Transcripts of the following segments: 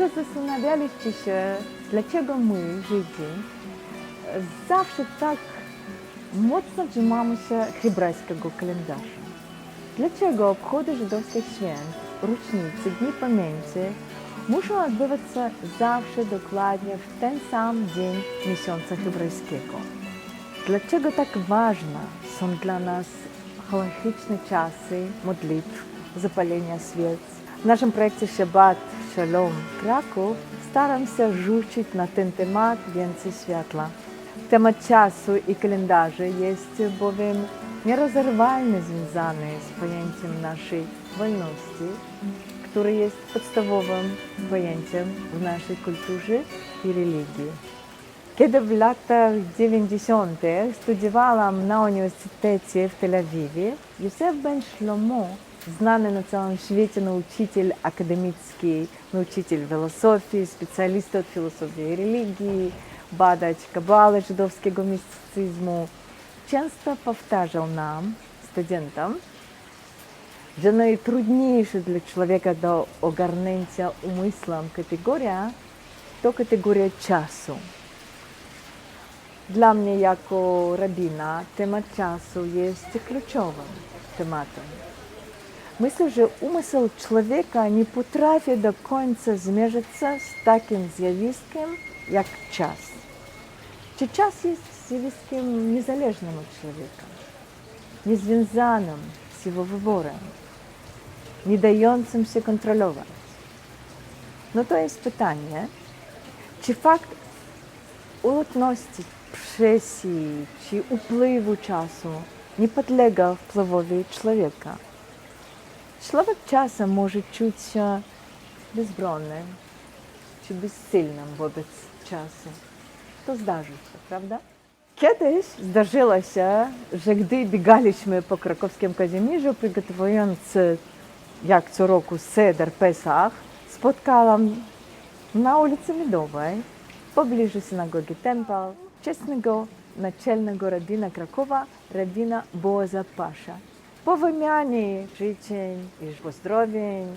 Może zastanawialiście się, dlaczego my, Żydzi, zawsze tak mocno trzymamy się hebrajskiego kalendarza? Dlaczego obchody żydowskich święt, rocznicy, dni pamięci muszą odbywać się zawsze dokładnie w ten sam dzień miesiąca hebrajskiego? Dlaczego tak ważne są dla nas halachyczne czasy modlitw, zapalenia świec, w naszym projekcie Shabbat Shalom Kraków staram się rzucić na ten temat więcej światła. Temat czasu i kalendarzy jest bowiem nierozerwalnie związany z pojęciem naszej wolności, który jest podstawowym pojęciem w naszej kulturze i religii. Kiedy w latach 90. studiowałam na Uniwersytecie w Tel Awiwie, Józef Ben Shlomo знаний на цілому світі научитель академічний, научитель філософії, спеціаліст від філософії і релігії, бадач кабали жидовського містицизму, часто повторяв нам, студентам, że najtrudniejsza dla człowieka do ogarnięcia umysłem kategoria to kategoria czasu. Dla mnie jako rabina temat czasu jest kluczowym tematem. Мыслю же умысел человека не потрафі до конца змежиться з таким з'явіском, як час. Чи час є з'явіском незалежним від чоловіка, незв'язаним з його вибором, не даючимся контролювати? No to jest pytanie, czy fakt ulotności, presji czy upływu czasu nie podlega wpływowi człowieka? Человек часом может чуть безбронным чи безсильним водиться часом. То здарzyться, правда? Kiedyś zdarzyło się, że gdy biegaliśmy po krakowskim Kazimierzu, przygotowując jak co roku seder Pesach, spotkałam na ulicy Miodowej, pobliżu synagogi Tempel, wczesnego naczelnego rabina Krakowa, rabina Boza Pasza powymianie życzeń i pozdrowień.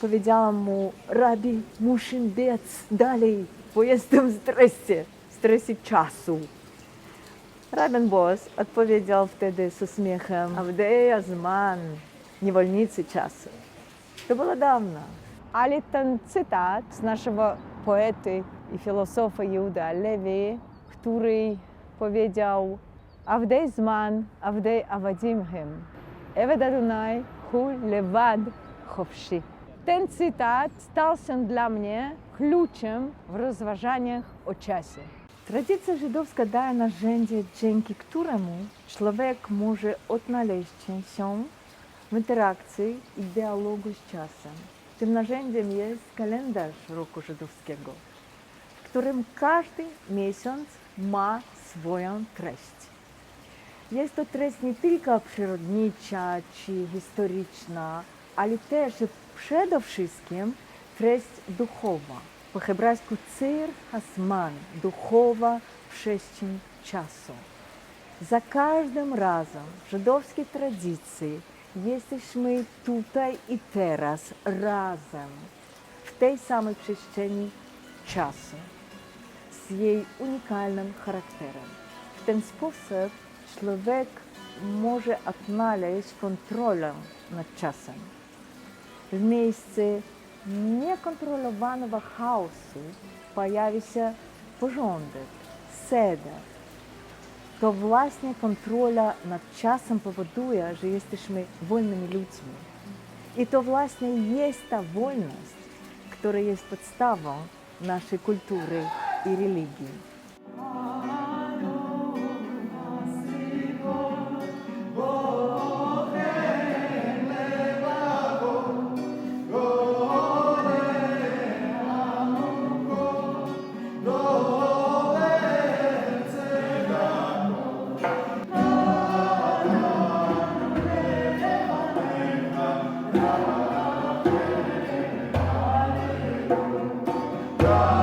Powiedziałam mu, rabi, muszę biec dalej, bo jestem w stresie, w stresie czasu. Rabin Bos odpowiedział wtedy z uśmiechem, Авдея Зман, niewolnicy czasu. To było dawno. Ale ten cytat z naszego poety i filozofa Juda Lewi, który powiedział Авдей Зман, Авдей Авадімгем. עבד אדוני הוא לבד חופשי. Ten cytat stał się dla mnie kluczem w rozważaniach o czasie. Tradycja żydowska daje narzędzie, dzięki któremu człowiek może odnaleźć się w interakcji i dialogu z czasem. Tym narzędziem jest kalendarz roku żydowskiego, w którym każdy miesiąc ma swoją treść. Jest to treść nie tylko przyrodnicza czy historyczna, ale też przede wszystkim treść duchowa. Po hebrajsku cyr hasman, duchowa przestrzeń czasu. Za każdym razem w żydowskiej tradycji jesteśmy tutaj i teraz razem, w tej samej przestrzeni czasu, z jej unikalnym charakterem. W ten sposób человек может отналить контролем над часом. Вместе неконтрольованого хаосу появится порządek, седа. То власне контроля над часом поводує, що єстишми вольними людьми. І то власне є та вольність, яка є підставою нашої культури і релігії. God.